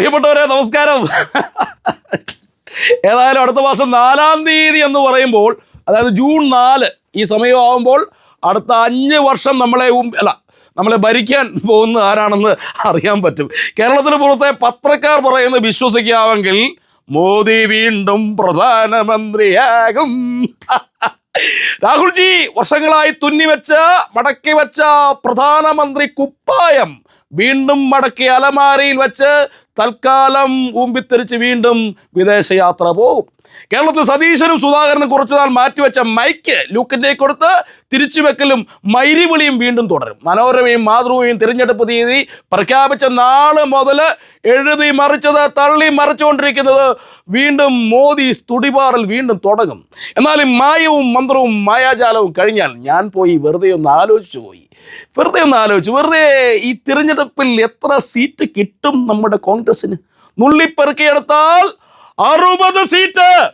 പ്രിയപ്പെട്ടവരെ നമസ്കാരം. ഏതായാലും അടുത്ത മാസം നാലാം തീയതി എന്ന് പറയുമ്പോൾ അതായത് ജൂൺ നാല് ഈ സമയമാകുമ്പോൾ അടുത്ത അഞ്ച് വർഷം നമ്മളെ അല്ല നമ്മളെ ഭരിക്കാൻ പോകുന്ന ആരാണെന്ന് അറിയാൻ പറ്റും. കേരളത്തിന് പുറത്തെ പത്രക്കാർ പറയുന്നത് വിശ്വസിക്കാമെങ്കിൽ മോദി വീണ്ടും പ്രധാനമന്ത്രിയാകും. രാഹുൽജി വർഷങ്ങളായി തുന്നിവെച്ച മടക്കി വെച്ച പ്രധാനമന്ത്രി കുപ്പായം വീണ്ടും മടക്കി അലമാരയിൽ വെച്ച് തൽക്കാലം ഊമ്പിത്തെറിച്ച് വീണ്ടും വിദേശയാത്ര പോകും. കേരളത്തിൽ സതീശനും സുധാകരനും കുറച്ചുനാൾ മാറ്റിവെച്ച മൈക്ക് ലൂക്കിന്റെ കൊടുത്ത് തിരിച്ചുവെക്കലും മൈരിവിളിയും വീണ്ടും തുടരും. മനോരമയും മാതൃഭൂമിയും തിരഞ്ഞെടുപ്പ് തീയതി പ്രഖ്യാപിച്ച നാൾ മുതൽ എഴുതി മറിച്ചത് തള്ളി മറിച്ചുകൊണ്ടിരിക്കുന്നത് വീണ്ടും മോദി സ്തുടിപാറൽ വീണ്ടും തുടങ്ങും. എന്നാൽ മായവും മന്ത്രവും മായാജാലവും കഴിഞ്ഞാൽ ഞാൻ പോയി വെറുതെ ഒന്ന് ആലോചിച്ചു പോയി. വെറുതെ ഒന്ന് ആലോചിച്ചു. വെറുതെ ഈ തിരഞ്ഞെടുപ്പിൽ എത്ര സീറ്റ് കിട്ടും നമ്മുടെ കോൺഗ്രസിന് നുള്ളിപ്പെറുക്കിയെടുത്താൽ അറുപത് സീറ്റ്.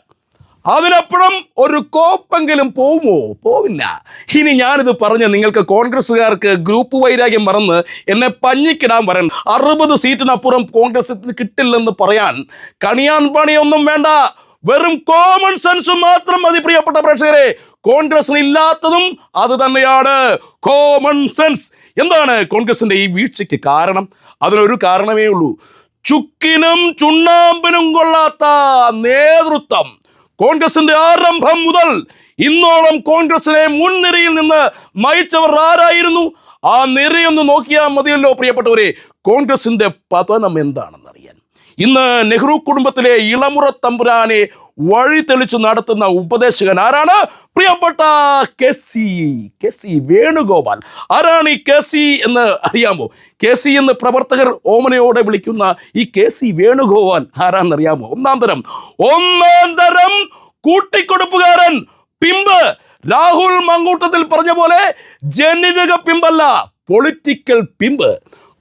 അതിനപ്പുറം ഒരു കോപ്പെങ്കിലും പോവുമോ? പോവില്ല. ഇനി ഞാനിത് പറഞ്ഞ് നിങ്ങൾക്ക് കോൺഗ്രസ്സുകാർക്ക് ഗ്രൂപ്പ് വൈരാഗ്യം മറന്ന് എന്നെ പഞ്ഞിക്കിടാൻ വരണം അറുപത് സീറ്റിനപ്പുറം കോൺഗ്രസിന് കിട്ടില്ലെന്ന് പറയാൻ കണിയാൻ പണിയൊന്നും വേണ്ട. വെറും കോമൺ സെൻസ് മാത്രം മതി പ്രിയപ്പെട്ട പ്രേക്ഷകരെ. കോൺഗ്രസിന് ഇല്ലാത്തതും അത് തന്നെയാണ്. കോമൺ സെൻസ് എന്താണ് കോൺഗ്രസിന്റെ ഈ വീഴ്ചയ്ക്ക് കാരണം? അതിനൊരു കാരണമേ ഉള്ളൂ. ചുക്കിനും ചുണ്ണാമ്പിനും കൊള്ളാത്ത നേതൃത്വം. കോൺഗ്രസിന്റെ ആരംഭം മുതൽ ഇന്നോളം കോൺഗ്രസിനെ മുൻനിരയിൽ നിന്ന് നയിച്ചവർ ആരായിരുന്നു? ആ നിരയൊന്ന് നോക്കിയാൽ മതിയല്ലോ പ്രിയപ്പെട്ടവരെ. കോൺഗ്രസിന്റെ പതനം എന്താണെന്ന് അറിയാൻ ഇന്ന് നെഹ്റു കുടുംബത്തിലെ ഇളമുറ തമ്പുരാനെ വഴി തെളിച്ചു നടത്തുന്ന ഉപദേശകൻ ആരാണ്? പ്രിയപ്പെട്ട K C K C Venugopal. ആരാണ് ഈ കെ സി എന്ന് അറിയാമോ? കെ സി എന്ന് പ്രവർത്തകർ ഓമനയോടെ വിളിക്കുന്ന ഈ കെ സി വേണുഗോപാൽ ആരാണെന്നറിയാമോ ഒന്നാം തരം. ഒന്നാം തരം കൂട്ടിക്കൊടുപ്പുകാരൻ പിമ്പ്. രാഹുൽ മങ്കൂട്ടത്തിൽ പറഞ്ഞ പോലെ ജനിതക പിമ്പല്ല പൊളിറ്റിക്കൽ പിമ്പ്.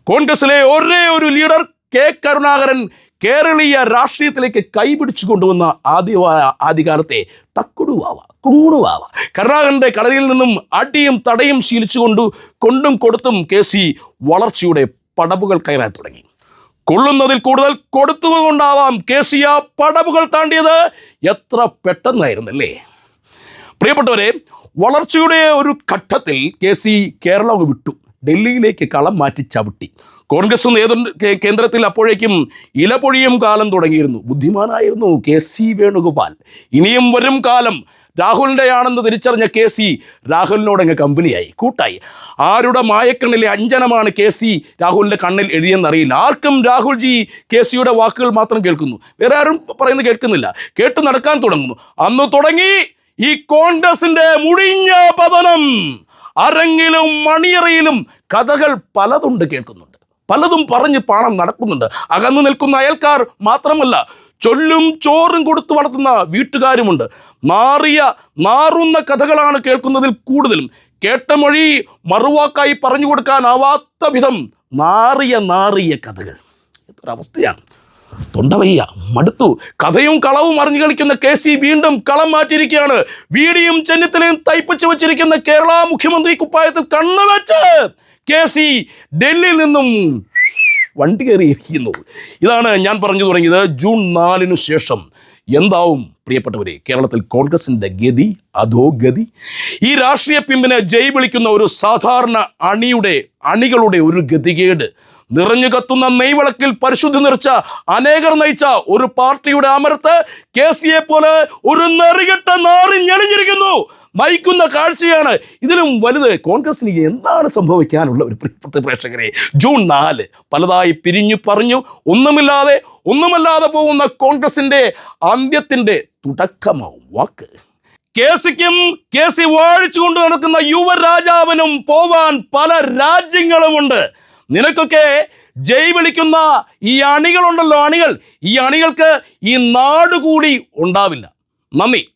കോൺഗ്രസിലെ ഒരേ ഒരു ലീഡർ കെ കരുണാകരൻ കേരളീയ രാഷ്ട്രീയത്തിലേക്ക് കൈപിടിച്ചു കൊണ്ടുവന്ന ആദ്യ ആദ്യകാലത്തെ തക്കുടുവാവ കുങ്ങുണുവാവ കരുണാകരന്റെ കളരിയിൽ നിന്നും അടിയും തടയും ശീലിച്ചുകൊണ്ട് കൊണ്ടും കൊടുത്തും കെ സി വളർച്ചയുടെ പടവുകൾ കയറാൻ തുടങ്ങി. കൊള്ളുന്നതിൽ കൂടുതൽ കൊടുത്തുകൊണ്ടാവാം കെ സി ആ പടവുകൾ താണ്ടിയത്. എത്ര പെട്ടെന്നായിരുന്നല്ലേ? പ്രിയപ്പെട്ടവരെ വളർച്ചയുടെ ഒരു ഘട്ടത്തിൽ കെ സി കേരളം വിട്ടു. ഡൽഹിയിലേക്ക് കളം മാറ്റി ചവിട്ടി. കോൺഗ്രസ് നേതൃ കേന്ദ്രത്തിൽ അപ്പോഴേക്കും ഇലപൊഴിയും കാലം തുടങ്ങിയിരുന്നു. ബുദ്ധിമാനായിരുന്നു കെ സി വേണുഗോപാൽ. ഇനിയും വരും കാലം രാഹുലിന്റെ ആണെന്ന് തിരിച്ചറിഞ്ഞ കെ സി രാഹുലിനോട് അങ്ങ് കമ്പനിയായി കൂട്ടായി. ആരുടെ മായക്കണ്ണിലെ അഞ്ജനമാണ് കെ സി രാഹുലിന്റെ കണ്ണിൽ എഴുതിയെന്നറിയില്ല. ആർക്കും രാഹുൽ ജി കെ സിയുടെ വാക്കുകൾ മാത്രം കേൾക്കുന്നു. വേറെ ആരും പറയുന്നത് കേൾക്കുന്നില്ല. കേട്ട് നടക്കാൻ തുടങ്ങുന്നു. അന്ന് തുടങ്ങി ഈ കോൺഗ്രസിന്റെ മുടിഞ്ഞ പതനം. അരങ്ങിലും മണിയറയിലും കഥകൾ പലതുണ്ട് കേൾക്കുന്നുണ്ട്. പലതും പറഞ്ഞ് പാണം നടക്കുന്നുണ്ട്. അകന്നു നിൽക്കുന്ന അയൽക്കാർ മാത്രമല്ല ചൊല്ലും ചോറും കൊടുത്തു വളർത്തുന്ന വീട്ടുകാരുമുണ്ട്. മാറിയ മാറുന്ന കഥകളാണ് കേൾക്കുന്നതിൽ കൂടുതലും. കേട്ട മൊഴി മറുവാക്കായി പറഞ്ഞു കൊടുക്കാനാവാത്ത വിധം മാറിയ നാറിയ കഥകൾ. എത്രവസ്ഥയാണ് തൊണ്ടവയ്യ മടുത്തു. കഥയും കളവും അറിഞ്ഞു കളിക്കുന്ന കെ സി വീണ്ടും കളം മാറ്റിയിരിക്കുകയാണ്. വീടിയും ചെന്നിത്തലയും തയ്പ്പിച്ചു വെച്ചിരിക്കുന്ന കേരള മുഖ്യമന്ത്രി കുപ്പായത്തിൽ കണ്ണുവെച്ച് കെ സി ഡൽഹിയിൽ നിന്നും വണ്ടി കയറിയിരിക്കുന്നു. ഇതാണ് ഞാൻ പറഞ്ഞു തുടങ്ങിയത് ജൂൺ നാലിനു ശേഷം. എന്താവും പ്രിയപ്പെട്ടവരെ കേരളത്തിൽ കോൺഗ്രസിന്റെ ഗതി അതോ ഗതി? ഈ രാഷ്ട്രീയ പിമ്പിനെ ജയ് വിളിക്കുന്ന ഒരു സാധാരണ അണിയുടെ അണികളുടെ ഒരു ഗതികേട്. നിറഞ്ഞു കത്തുന്ന നെയ്വിളക്കിൽ പരിശുദ്ധി നിറച്ച അനേകർ നയിച്ച ഒരു പാർട്ടിയുടെ അമരത്ത് കെ സിയെ പോലെ ഒരു നെറികെട്ട നാറി ഞെളിഞ്ഞിരിക്കുന്നു. നയിക്കുന്ന കാഴ്ചയാണ്. ഇതിലും വലുത് കോൺഗ്രസിന് എന്താണ് സംഭവിക്കാനുള്ള ഒരു പ്രിയപ്പെട്ട പ്രേക്ഷകരെ ജൂൺ നാല് പലതായി പിരിഞ്ഞു പറഞ്ഞു ഒന്നുമില്ലാതെ ഒന്നുമല്ലാതെ പോകുന്ന കോൺഗ്രസിന്റെ അന്ത്യത്തിന്റെ തുടക്കമാവും. വാക്ക്. കേസിക്കും കേസി വാഴിച്ചുകൊണ്ട് നടക്കുന്ന യുവരാജാവിനും പോവാൻ പല രാജ്യങ്ങളുമുണ്ട്. നിനക്കൊക്കെ ജയ് വിളിക്കുന്ന ഈ അണികളുണ്ടല്ലോ അണികൾ. ഈ അണികൾക്ക് ഈ നാട് കൂടി ഉണ്ടാവില്ല. നന്ദി.